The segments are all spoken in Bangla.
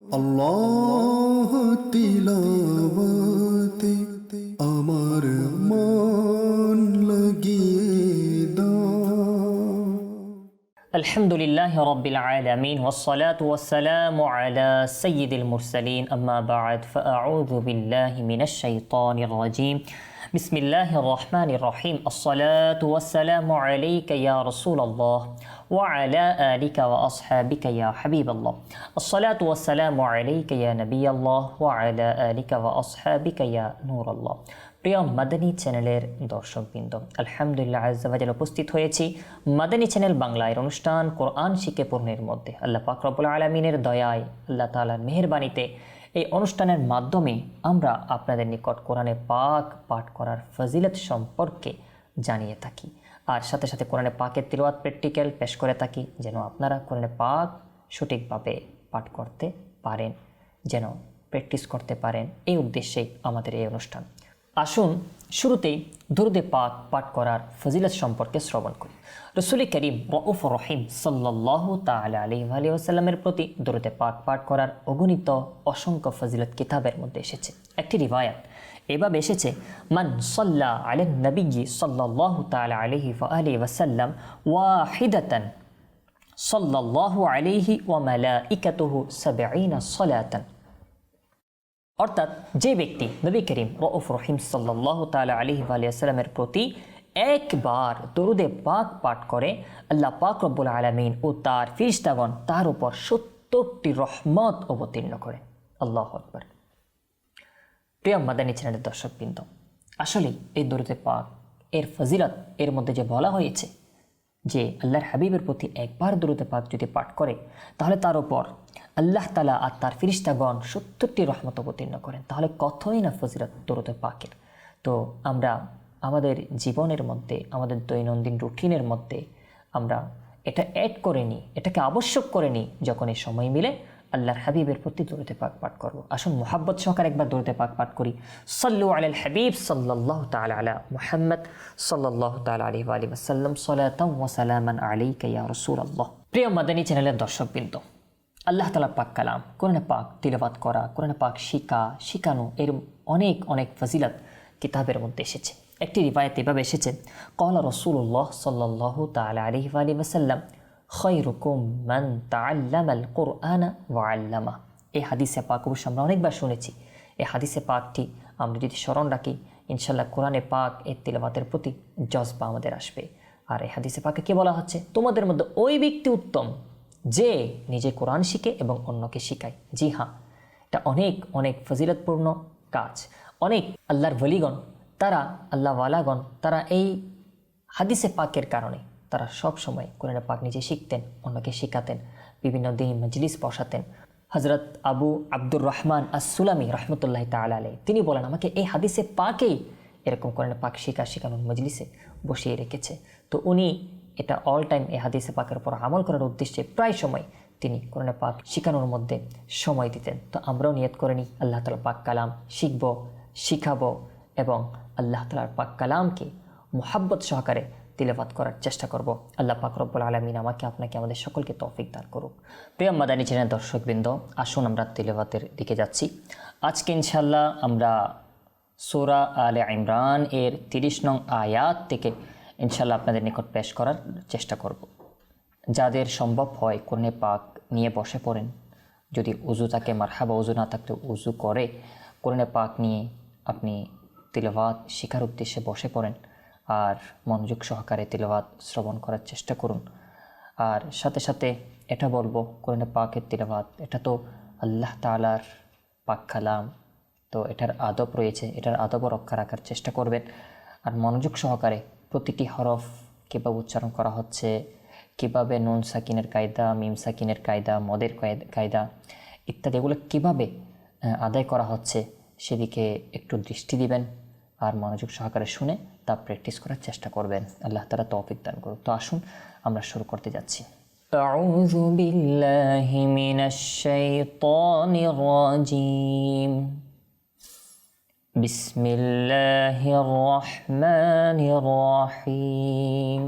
আল্লাহ তিলাওয়াতে আমার মন লাগিয়ে দাও الحمد لله رب العالمين والصلاة والسلام على سيد المرسلين أما بعد فأعوذ بالله من الشيطان الرجيم بسم الله الرحمن الرحيم الصلاة والسلام عليك يا رسول الله وعلى آلك وأصحابك يا حبيب الله الصلاة والسلام عليك يا نبي الله وعلى آلك وأصحابك يا نور الله প্রিয় মাদানী চ্যানেলের দর্শকবৃন্দ আলহামদুলিল্লাহ আজাল উপস্থিত হয়েছি মাদানী চ্যানেল বাংলায় অনুষ্ঠান কোরআন শিখে পূর্ণের মধ্যে আল্লাহ পাক রব্বুল আলমিনের দয়ায় আল্লাহ তালার মেহেরবানিতে এই অনুষ্ঠানের মাধ্যমে আমরা আপনাদের নিকট কোরআনে পাক পাঠ করার ফজিলত সম্পর্কে জানিয়ে থাকি। আর সাথে সাথে কোরআনে পাকের তিলওয়াত প্র্যাকটিক্যাল পেশ করে থাকি, যেন আপনারা কোরআনে পাক সঠিকভাবে পাঠ করতে পারেন, যেন প্র্যাকটিস করতে পারেন। এই উদ্দেশ্যেই আমাদের এই অনুষ্ঠান। আসুন, শুরুতেই দুরুদে পাক পাঠ করার ফজিলত সম্পর্কে শ্রবণ করি। রসুল করিম রউফ রহিম সাল্লাহ তালা আলী আসাল্লামের প্রতি দুরুদে পাক পাঠ করার অগণিত অসংখ্য ফজিলত কিতাবের মধ্যে এসেছে। একটি রিবায়াত এভাবে এসেছে, মান সাল্লা আলেন নবীজি সাল্লাহ তালা আলহি আলি ওয়াসাল্লাম ওয়াহিদাতান সাল্লাহ আলিহি ওয়া মালা ইকাতুহু সাবেঈনা সলাতান। অর্থাৎ যে ব্যক্তি নবী করিম রউফ রহিম সাল্লাহ তালা আলহি আলিয়াস্লামের প্রতি একবার দরুদে পাক পাঠ করে, আল্লাহ পাক রব্বুল আলমিন ও তার ফিরিস্তাগণ তার উপর সত্তরটি রহমত অবতীর্ণ করে। আল্লাহ আকবর। প্রিয় মাদানী চ্যানেলের দর্শকবৃন্দ আসলেই এই দরুদে পাক, এর ফজিলত, এর মধ্যে যে বলা হয়েছে যে আল্লাহর হাবিবের প্রতি একবার দরুদে পাক যদি পাঠ করে, তাহলে তার উপর আল্লাহ তালা আর তার ফিরিস্তাগণ সত্তরটি রহমত অবতীর্ণ করেন। তাহলে কতই না ফজিলত দরুদে পাকের? তো আমরা আমাদের জীবনের মধ্যে, আমাদের দৈনন্দিন রুটিনের মধ্যে আমরা এটা অ্যাড করে নিই, এটাকে আবশ্যক করে নিই যখন এই সময় মিলে আল্লাহর হাবিবের প্রতি দৌড়তে পাক পাঠ করব। আসুন মোহাব্বত সহকারে একবার দৌড়তে পাক পাঠ করি। সাল্লু আল হাবিব সাল্লাহ তালা আলা মুহাম্মদ সাল্লাহ তালা আলী আলী ওসাল্লাম সালাতাম ওয়াসালামান আলী কাইয়া রসুল আল্লাহ প্রিয় মাদানী চ্যানেলের দর্শকবৃন্দ আল্লাহ তালা পাক কালাম, কোরআনে পাক তিলবাত করা, কোরআনে পাক শিকা শিখানো এর অনেক অনেক ফজিলত কিতাবের মধ্যে এসেছে। একটি রিবায়ত এভাবে এসেছে কলা রসুল্লাহ সাল্লাহ তালা আলী আলী ওসাল্লাম খৈরুকুম মান তাল্লামাল কোরআনা ওয়াল্লামা এই হাদিসে পাক অবশ্য আমরা অনেকবার শুনেছি। এই হাদিসে পাকটি আমরা যদি স্মরণ রাখি ইনশাল্লাহ কোরআনে পাক এই তিলবাতের প্রতি জজবা আমাদের আসবে। আর এই হাদিসে পাকে কে বলা হচ্ছে? তোমাদের মধ্যে ওই ব্যক্তি উত্তম যে নিজে কোরআন শিখে এবং অন্যকে শিখায়। জি হ্যাঁ এটা অনেক অনেক ফজিলতপূর্ণ কাজ। অনেক আল্লাহর বলিগণ তারা আল্লাহওয়ালাগণ তারা এই হাদিসে পাকের কারণে তারা সব সময় কোরআনে পাক নিজে শিখতেন, অন্যকে শেখাতেন, বিভিন্ন দিন মজলিস বসাতেন। হজরত আবু আব্দুর রহমান আসুলামি রহমতুল্লাহ তাল আলাই তিনি বলেন, আমাকে এই হাদিসে পাকেই এরকম কোরআনে পাক শিখা, শেখানোর মজলিসে বসিয়ে রেখেছে। তো উনি এটা অল টাইম এই হাদিসে পাকের উপর আমল করার উদ্দেশ্যে প্রায় সময় তিনি কোরআনে পাক শিখানোর মধ্যে সময় দিতেন। তো আমরাও নিয়ত করে নিই। আল্লাহ তালা পাক কালাম শিখব, শিখাবো এবং আল্লাহ তালার পাক কালামকে মোহাব্বত সহকারে তিলাবাত করার চেষ্টা করব। আল্লাহ পাক রব্বুল আলমিন আমাকে, আপনাকে আমাদের সকলকে তৌফিক দান করুক। প্রিয় মাদানী চ্যানেল দর্শকবৃন্দ, আসুন আমরা তিলাবাতের দিকে যাচ্ছি। আজকে ইনশাল্লাহ আমরা সোরা আলে ইমরান এর তিরিশ নং আয়াত থেকে ইনশাল্লাহ আপনাদের নিকট পেশ করার চেষ্টা করব। যাদের সম্ভব হয় কোরআনে পাক নিয়ে বসে পড়েন, যদি উজু থাকে, মারহাবা উজু না থাকলে উজু করে, কোরআনে পাক নিয়ে আপনি তিলবাত শিখার উদ্দেশ্যে বসে পড়েন আর মনোযোগ সহকারে তিলবাত শ্রবণ করার চেষ্টা করুন। আর সাথে সাথে এটা বলব, কোরআনে পাকের তিলবাত এটা তো আল্লাহ তালার পাক কালাম, তো এটার আদব রয়েছে, এটার আদবও রক্ষা রাখার চেষ্টা করবেন। আর মনোযোগ সহকারে প্রতিটি হরফ কীভাবে উচ্চারণ করা হচ্ছে কীভাবে নুন সাকিনের কায়দা মিম সাকিনের কায়দা মদের কায়দা- কায়দা ইত্যাদি এগুলো কীভাবে আহ, আদায় করা হচ্ছে সেদিকে একটু দৃষ্টি দিবেন আর মনোযোগ সহকারে শুনে তা প্র্যাকটিস করার চেষ্টা করবেন আল্লাহ তালা তৌফিক দান করুক তো আসুন আমরা শুরু করতে যাচ্ছি أعوذ بالله من الشيطان الرجيم بسم الله الرحمن الرحيم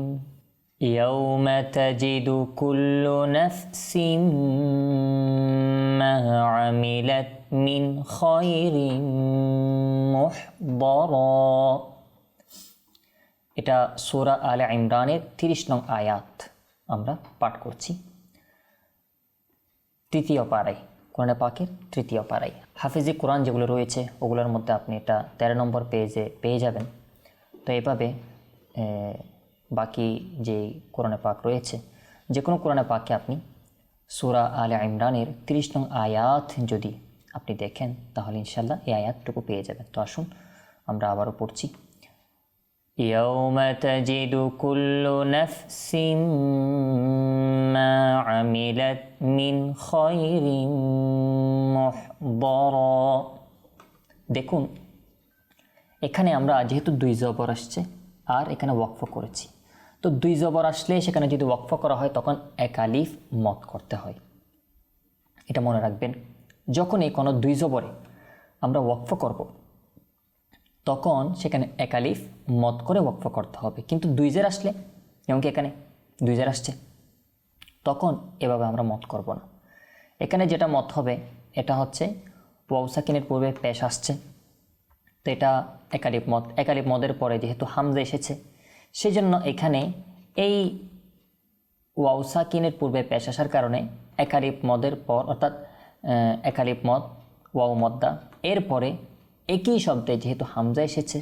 يوم تجد كل نفس ما عملت من خير محضرا এটা সূরা আলে ইমরানের তিরিশ নং আয়াত আমরা পাঠ করছি তৃতীয় পাড়ায় কোরআনে পাকের তৃতীয় পাড়ায় হাফিজি কোরআন যেগুলো রয়েছে ওগুলোর মধ্যে আপনি এটা তেরো নম্বর পেজে পেয়ে যাবেন তো এভাবে এ, বাকি যে কোরআনে পাক রয়েছে যে কোনো কোরআনে পাককে আপনি সূরা আলে ইমরানের তিরিশ নং আয়াত যদি আপনি দেখেন তাহলে ইনশাল্লাহ এই আয়াতটুকু পেয়ে যাবেন তো আসুন আমরা আবারও পড়ছি يوم تجد كل نفس ما عملت من خير محضرا দেখুন এখানে আমরা যেহেতু দুই জবর আসছে আর এখানে ওয়াকফ করেছি তো দুই জবর আসলে সেখানে যদি ওয়াকফ করা হয় তখন এক আলিফ মত করতে হয় এটা মনে রাখবেন যখনই কোনো দুই জবরে আমরা ওয়াকফ করব তখন সেখানে একালিফ মত করে ওয়াকফ করতে হবে কিন্তু দুই জের আসলে যেমন কি এখানে দুই জের আসছে তখন এভাবে আমরা মত করব না। এখানে যেটা মত হবে, এটা হচ্ছে ওয়াউসাকিনের পূর্বে পেশ আসছে। তো এটা একালিপ মত। একালিপ মদের পরে যেহেতু হামজা এসেছে, সেজন্য এখানে এই ওয়াউসাকিনের পূর্বে পেশ আসার কারণে একালিপ মদের পর, অর্থাৎ একালিপ মদ, ওয়াউ মদ্দা, এরপরে একই শব্দে যেহেতু হামজা এসেছে,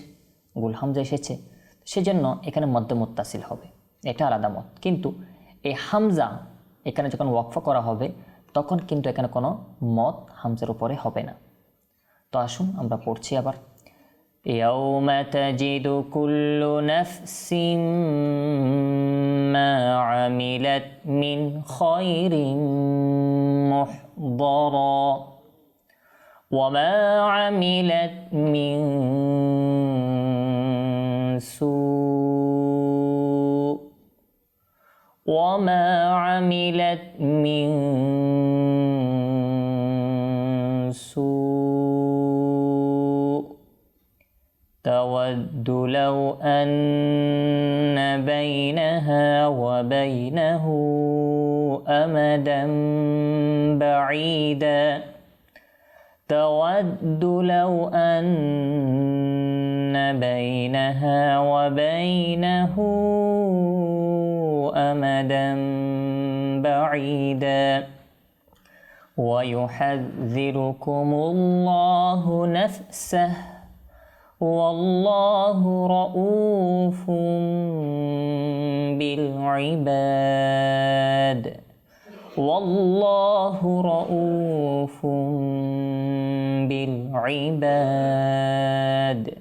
গুল হামজা এসেছে, সেজন্য এখানে মধ্যে মুত্তাসিল হবে। এটা আলাদা মত। কিন্তু এই হামজা এখানে যখন ওয়াকফ করা হবে তখন কিন্তু এখানে কোনো মত হামজার উপরে হবে না তো আসুন আমরা পড়ছি আবার يوم تجد كل نفس ما عملت من خير محضرا وما عملت من سوء وما عملت من سوء تود لو أن بينها وبينه أمدا بعيدا تود لو أن بينها وبينه أمدا بعيدا. ويحذركم الله نفسه. والله رؤوف بالعباد. والله رؤوف بالعباد.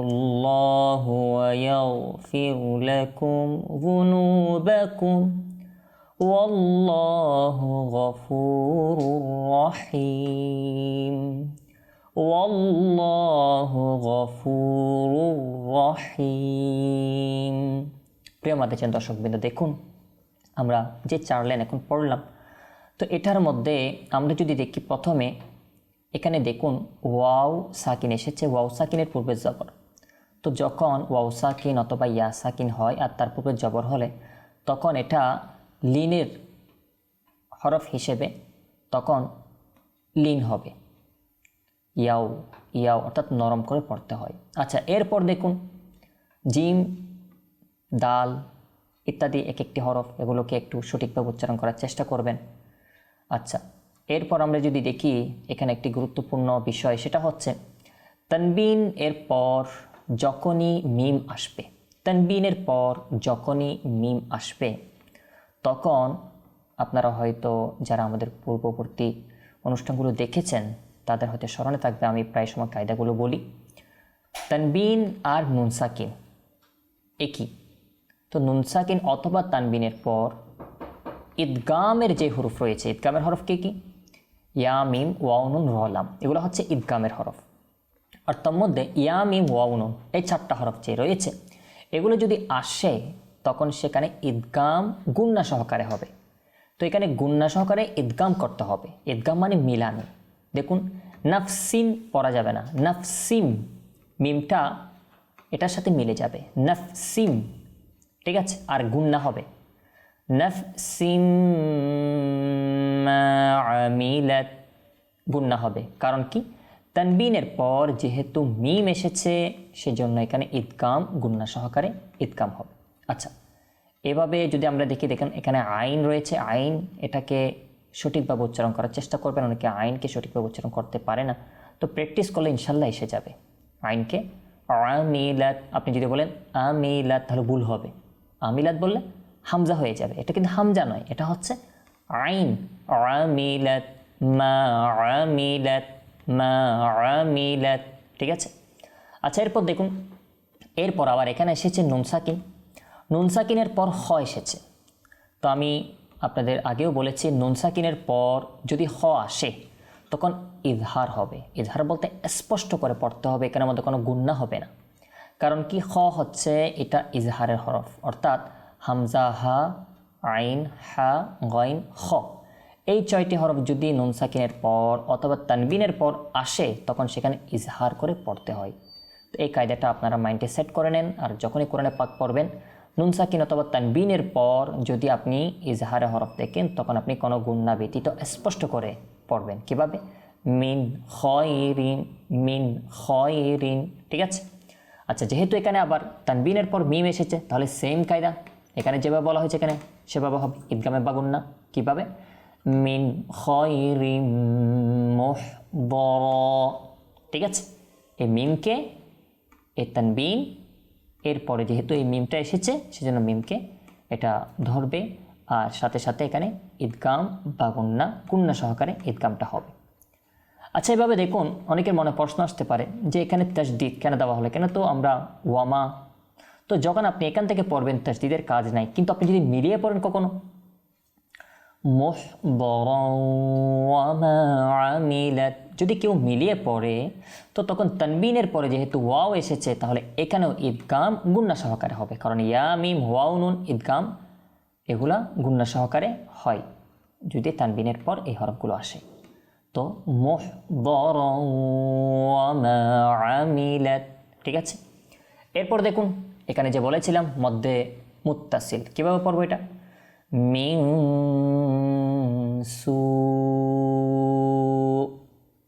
الله ويغفر لكم ذنوبكم والله غفور رحيم والله غفور رحيم প্রিয় মাতাচান দর্শকবৃন্দ দেখুন আমরা যে চার লাইন এখন পড়লাম তো এটার মধ্যে আমরা যদি দেখি প্রথমে এখানে দেখুন, ওয়াও সাকিন এসেছে, ওয়াও সাকিনের পূর্বে জবর। তো যখন ওয়াও সাকিন অথবা ইয়া সাকিন হয় আর তার পূর্বে জবর হলে, তখন এটা লিনের হরফ হিসেবে তখন লিন হবে। ইয়াও ইয়াও অর্থাৎ নরম করে পড়তে হয়। আচ্ছা এরপর দেখুন, জিম, দাল ইত্যাদি এক একটি হরফ এগুলোকে একটু সঠিকভাবে উচ্চারণ করার চেষ্টা করবেন। আচ্ছা এরপর আমরা যদি দেখি এখানে একটি গুরুত্বপূর্ণ বিষয়, সেটা হচ্ছে তানবিন এর পর যখনই মিম আসবে তানবিনের পর যখনই মিম আসবে, তখন আপনারা হয়তো যারা আমাদের পূর্ববর্তী অনুষ্ঠানগুলো দেখেছেন, তাদের হয়তো স্মরণে থাকবে, আমি প্রায় সময় কায়দাগুলো বলি। তানবিন আর নুনসাকিন একই। তো নুনসাকিন অথবা তানবিনের পর ঈদগামের যে হরফ রয়েছে, ঈদগামের হরফ কে কি? ইয়া, মিম ওয়াউনুন রলাম এগুলো হচ্ছে ইদগামের হরফ। আর তার মধ্যে ইয়া, মিম ওয়াউনুন এই চারটা হরফ যে রয়েছে, এগুলো যদি আসে, তখন সেখানে ঈদগাম গুন্না সহকারে হবে। তো এখানে গুন্না সহকারে ঈদগাম করতে হবে। ঈদগাম মানে মিলানো দেখুন নাফসিন পড়া যাবে না। নাফসিম, মিমটা এটার সাথে মিলে যাবে। নাফসিম, ঠিক আছে? আর গুন্না হবে। নাফসিম মা আমিলাত। গুন্না হবে। কারণ কি? তানবিনের পর যেহেতু মিম এসেছে, সেজন্য এখানে ঈদগাম গুন্না সহকারে ঈদগাম হবে। আচ্ছা এভাবে যদি আমরা দেখি, দেখেন এখানে আইন রয়েছে। আইন এটাকে সঠিকভাবে উচ্চারণ করার চেষ্টা করবেন। অনেকে আইনকে সঠিকভাবে উচ্চারণ করতে পারে না। তো প্র্যাকটিস করলে ইনশাল্লাহ এসে যাবে। আইনকে আমিলাত, আপনি যদি বলেন আমিলাত, তাহলে ভুল হবে। আমিলাত বললে হামজা হয়ে যাবে। এটা কিন্তু হামজা নয়, এটা হচ্ছে আইন। আমিলাত মা আমিলাত মা আমিলাত, ঠিক আছে? আচ্ছা এরপর দেখুন, এরপর আবার এখানে এসেছে নুন সাকিন। নুন সাকিনের পর হ এসেছে। তো আমি আপনাদের আগেও বলেছি, নুন সাকিনের পর যদি হ আসে, তখন ইজহার হবে। ইজহার বলতে স্পষ্ট করে পড়তে হবে, এখানের মধ্যে কোনো গুন্না হবে না। কারণ কি হ হচ্ছে, এটা ইজহারের হরফ। অর্থাৎ হামজা, হা, আইন, হা, গইন, খ। এই ছয়টি হরফ যদি নুন সাকিনের পর অথবা তানবিনের পর আসে, তখন সেখানে ইজহার করে পড়তে হয়। তো এই কায়দাটা আপনারা মাইন্ডে সেট করে নেন আর যখনই কোরআনে পাক পড়বেন, নুন সাকিন অথবা তানবিনের পর যদি আপনি ইজহারে হরফ দেখেন, তখন আপনি কোনো গুন্না ব্যতীত স্পষ্ট করে পড়বেন। কীভাবে? মিন খয়রিন মিন খয়রিন, ঠিক আছে? আচ্ছা যেহেতু এখানে আবার তানবিনের পর মিম এসেছে, তাহলে সেম কায়দা। এখানে যেভাবে বলা হয়েছে এখানে, সেভাবে হবে। ঈদগামে বা গুন্না কীভাবে? মিন খয়রিন মুহদর। ঠিক আছে? এই মিমকে, এই তানবিন, এরপরে যেহেতু এই মিমটা এসেছে, সেজন্য মিমকে এটা ধরবে। আর সাথে সাথে এখানে ঈদগাম বা গুন্না গুন্না সহকারে ঈদগামটা হবে। আচ্ছা এভাবে দেখুন, অনেকের মনে প্রশ্ন আসতে পারে যে এখানে তাজদিদ কেন দেওয়া হলো? কেন তো আমরা ওয়ামা তো যখন আপনি এখান থেকে পড়বেন, তাজদিদের কাজ নাই। কিন্তু আপনি যদি মিলিয়ে পড়েন কখনো? আমিলাত। যদি কেউ মিলিয়ে পড়ে, তো তখন তানবিনের পরে যেহেতু ওয়াও এসেছে, তাহলে এখানেও ঈদগাম গুন্না সহকারে হবে। কারণ ইয়ামিম ওয়াও, নুন, ঈদগাম, এগুলা গুন্না সহকারে হয়। যদি তানবিনের পর এই হরফগুলো আসে। তো ওয়ামা আমিলাত। ঠিক আছে? এরপর দেখুন এখানে যে বলেছিলাম মধ্যে মুত্তাসিল। কীভাবে পড়ব এটা? মিং সু।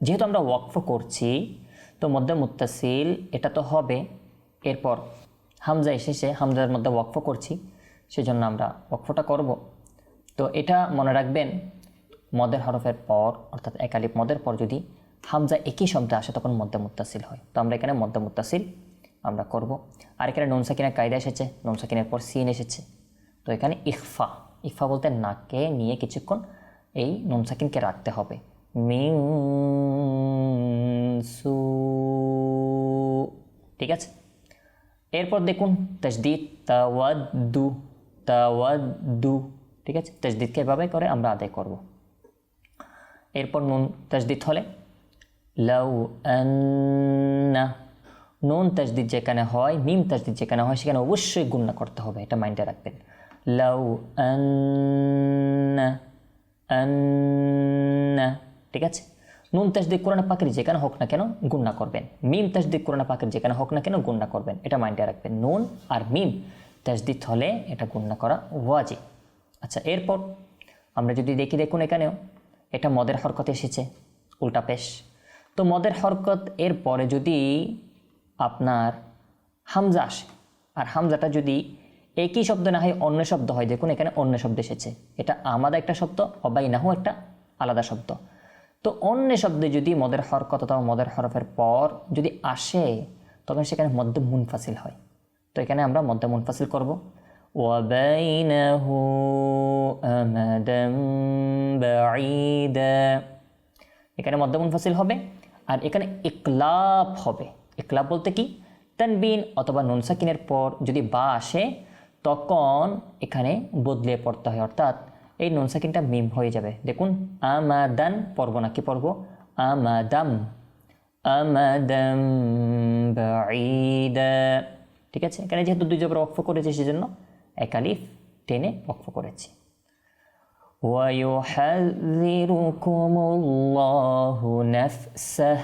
যেহেতু আমরা ওয়াকফ করছি, তো মধ্যে মুত্তাসিল, এটা তো হবে। এরপর হামজা এসেছে হামজার মধ্যে ওয়াকফ করছি, সেজন্য আমরা ওয়াকফটা করব। তো এটা মনে রাখবেন, মদের হরফের পর, অর্থাৎ একালিপ মদের পর যদি হামজা একই শব্দে আসে, তখন মধ্যে মুত্তাসিল হয়। তো আমরা এখানে মধ্যে মুত্তাসিল আমরা করব। আর এখানে নুন সাকিনের কায়দা এসেছে, নুন সাকিনের পর সিন এসেছে। তো এখানে ইকফা ইকফা বলতে নাকে নিয়ে কিছুক্ষণ এই নুন সাকিনকে রাখতে হবে। মিং সু, ঠিক আছে? এরপর দেখুন, তজদিদ, তাওয়াদ্দু তাওয়াদ্দু, ঠিক আছে? তজদিদকে এভাবে করে আমরা আদায় করব। এরপর নুন তজদিদ হলে, লাউ আন্না নুন তাজদিদ যেখানে হয়, মিম তাজদিদ যেখানে হয়, সেখানে অবশ্যই গুণনা করতে হবে, এটা মাইন্ডে রাখবেন। লাউ আন্না ঠিক আছে? নুন তাজদিদ কোরআন পাকের যেখানে হোক না কেন গুণনা করবেন। মিম তাজদিদ কোরআন পাকের যেখানে হোক না কেন গুণনা করবেন, এটা মাইন্ডে রাখবেন। নুন আর মিম তাজদিদ হলে এটা গুণনা করা ওয়াজি আচ্ছা এরপর আমরা যদি দেখি, দেখুন এখানেও, এটা মদের হরকত এসেছে, উল্টা পেশ। তো মদের হরকত এর পরে যদি আপনার হামজা আসে। আর হামজাটা যদি একই শব্দ না হয়, অন্য শব্দ হয়। দেখুন, এখানে অন্য শব্দ এসেছে। এটা আমাদের একটা শব্দ অবাই নাহু একটা আলাদা শব্দ। তো অন্য শব্দে যদি মদের হরকত অথবা মদের হরফের পর যদি আসে তখন সেখানে মধ্য মুনফাসিল হয়। তো এখানে আমরা মধ্য মুনফাসিল করব। এখানে মধ্য মুনফাসিল হবে, আর এখানে একলাপ হবে। ইকলাব বলতে কি তানবিন অথবা নুন সাকিনের পর যদি বা আসে তখন এখানে বদলে পড়তে হয় অর্থাৎ এই নুন সাকিনটা মিম হয়ে যাবে দেখুন আমাদান পড়ব না কি পড়ব আমাদাম আমাদাম বাঈদা ঠিক আছে এখানে যেহেতু দুই জবর ওয়াকফ করেছি সেজন্য একালিফ টেনে ওয়াকফ করেছি ويحذركم الله نفسه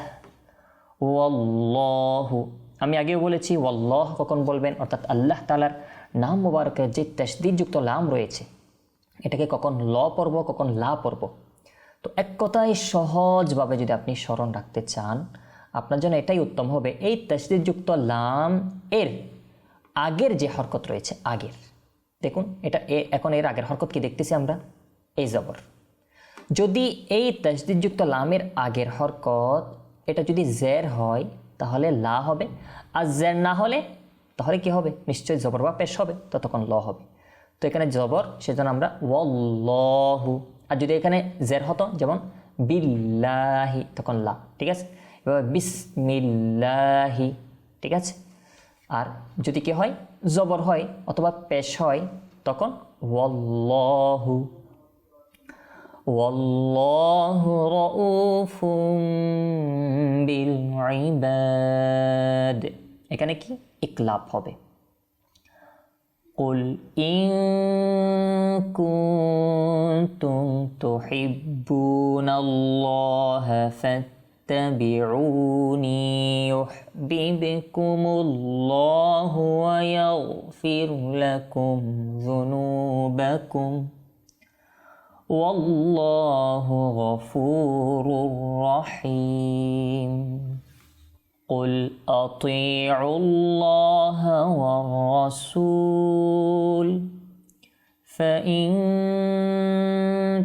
ওয়াল্লাহ। আমি আগেও বলেছি, ওয়াল্লাহ কখন বলবেন? অর্থাৎ আল্লাহ তালার নাম মুবারকের যে তসদিদযুক্ত লাম রয়েছে, এটাকে কখন ল পর্ব কখন লা পর্ব তো এক কথায় সহজভাবে যদি আপনি স্মরণ রাখতে চান, আপনার জন্য এটাই উত্তম হবে, এই তসদিদযুক্ত লাম এর আগের যে হরকত রয়েছে, আগের। দেখুন, এটা এ, এখন এর আগের হরকত কি দেখতেছি আমরা? এই জবর। যদি এই তসদিদযুক্ত লামের আগের হরকত এটা যদি জের হয়, তাহলে লা হবে। আর জের না হলে, তাহলে কি হবে? নিশ্চয়ই জবর বা পেশ হবে তো তখন ল হবে। তো এখানে জবর, সেজন্য আমরা ওয়াল্লাহু। আর যদি এখানে জের হতো, যেমন বিল্লাহি, তখন লা, ঠিক আছে? এবার বিসমিল্লাহি, ঠিক আছে? আর যদি কি হয়? জবর হয়, অথবা পেশ হয়, তখন ওয়াল্লাহু। والله رؤوف بالعباد এখানে কি ইকলাব হবে قل إن كنتم تحبون الله فاتبعوني يحببكم الله ويغفر لكم ذنوبكم والله غفور رحيم. قل أطيعوا الله والرسول. فإن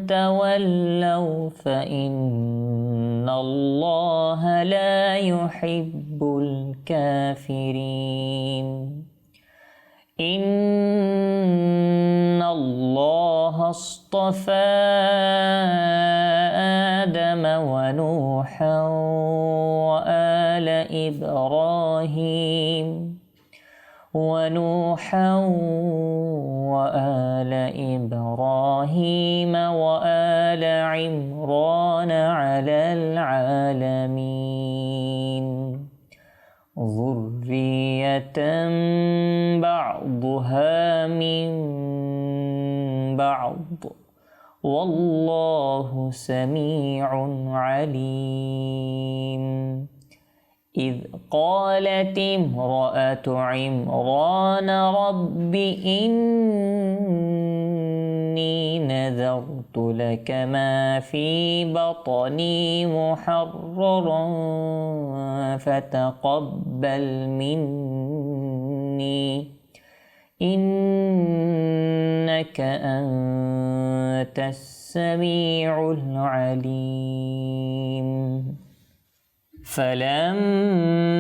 تولوا فإن الله لا يحب الكافرين. إن الله اصطفى آدم ونوحا وآل إبراهيم ونوحا وآل إبراهيم وآل عمران على العالمين بعضها من بعض والله سميع عليم. إذ قالت امرأة عمران رب إني نذرت لك ما في بطني محررا فتقبل مني. إنك أنت السميع العليم. فلما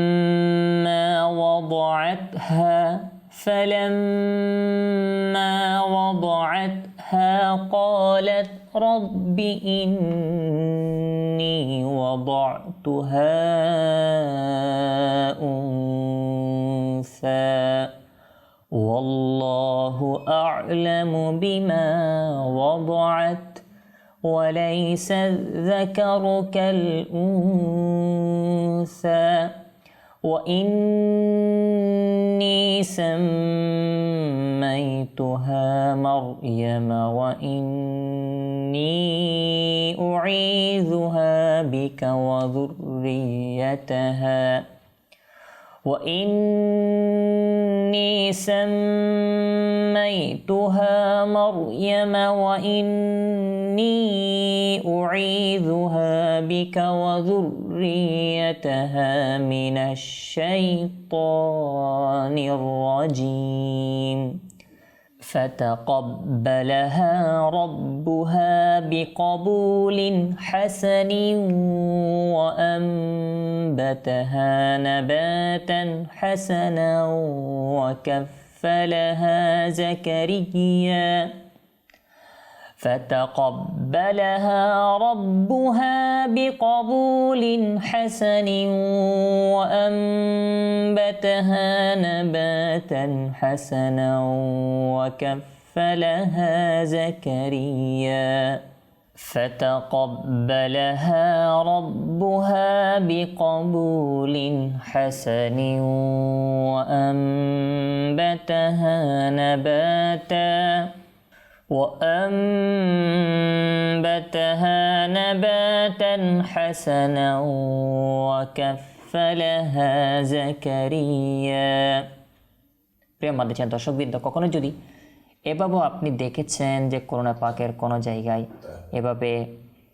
وضعتها فلما قالت رب إني وضعتها أنثى والله أعلم بما وضعت وليس الذكر كالأنثى وإني سميتها مريم وإني أعيذها بك وذريتها. وإني سميتها مريم وإني أعيذها بك وذريتها من الشيطان الرجيم. فتقبلها ربها بقبول حسن وأنبتها نباتا حسنا وكفلها زكريا. فتقبلها ربها بقبول حسن وأنبتها نباتا حسنا وكفلها زكريا. فتقبلها ربها بقبول حسن وأنبتها نباتا وأنبتها نباتا حسنا وكفلها زكريا প্রিয় মাদ্রাসা দর্শকবৃন্দ কখনো যদি এভাবেও আপনি দেখেছেন যে করোনা পাকের কোনো জায়গায় এভাবে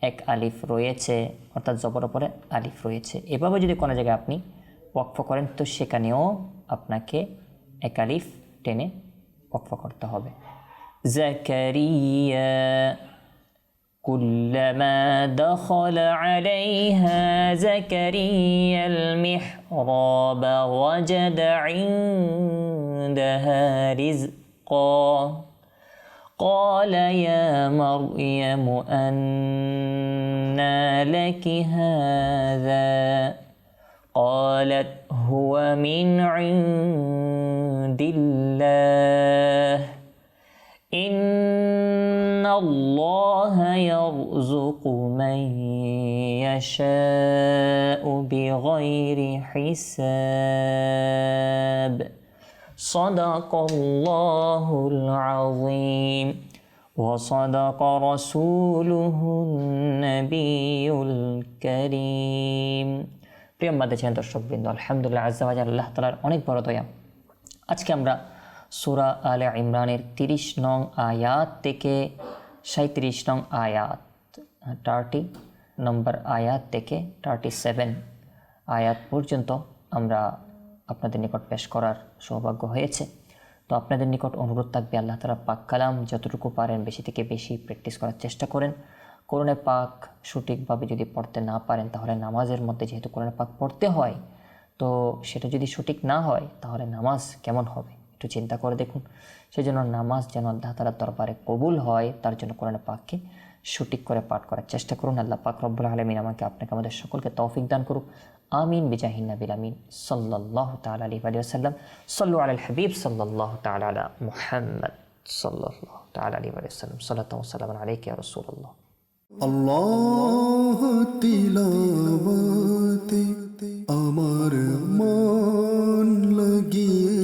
এক আলিফ রয়েছে অর্থাৎ জবর ওপরে আলিফ রয়েছে এভাবে যদি কোনো জায়গায় আপনি ওয়াকফ করেন তো সেখানেও আপনাকে এক আলিফ টেনে ওয়াকফ করতে হবে زكريا. كلما دخل عليها زكريا المحراب وجد عندها رزقا. قال يا مريم أنى لك هذا؟ قالت هو من عند الله. إن الله يرزق من يشاء بغير حساب صدق الله العظيم وصدق رسوله النبي الكريم প্রিয় মাদ্রাসা দর্শকবৃন্দ আলহামদুলিল্লাহ আজ্জাওয়াজ আল্লাহ তালার অনেক বড় দয়া আজকে আমরা সুরা আলে ইমরানের তিরিশ নং আয়াত থেকে সাঁত্রিশ নং আয়াত থার্টি নম্বর আয়াত থেকে থার্টি সেভেন আয়াত পর্যন্ত আমরা আপনাদের নিকট পেশ করার সৌভাগ্য হয়েছে। তো আপনাদের নিকট অনুরোধ থাকবে আল্লাহ তালা পাক কালাম যতটুকু পারেন বেশি থেকে বেশি প্র্যাকটিস করার চেষ্টা করেন। কোরআনে পাক সঠিকভাবে যদি পড়তে না পারেন তাহলে নামাজের মধ্যে যেহেতু কোরআনে পাক পড়তে হয়, তো সেটা যদি সঠিক না হয় তাহলে নামাজ কেমন হবে? একটু চিন্তা করে দেখুন। সেই জন্য নামাজ যেন আল্লাহ তালার দরবারে কবুল হয়, তার জন্য কোরআনে পাককে সঠিক করে পাঠ করার চেষ্টা করুন। আল্লাহ পাক রব্বুল আলমিন আমাকে আপনাকে আমাদের সকলকে তৌফিক দান করুক। আমিন। বিজাহিন নাবিল আমিন। সাল্লাহ তাল আলী আলী আসাল্লাম সাল্লু আল হাবিব সাল্লাহ তাল আলা মোহাম্মদ সল্লাহ তাল আলী আলী আসাল্লাম সাল্লাহ সাল্লাম আলাইকে রসুল্লাহ আল্লাহ তিলাবতে আমার মন লাগিয়ে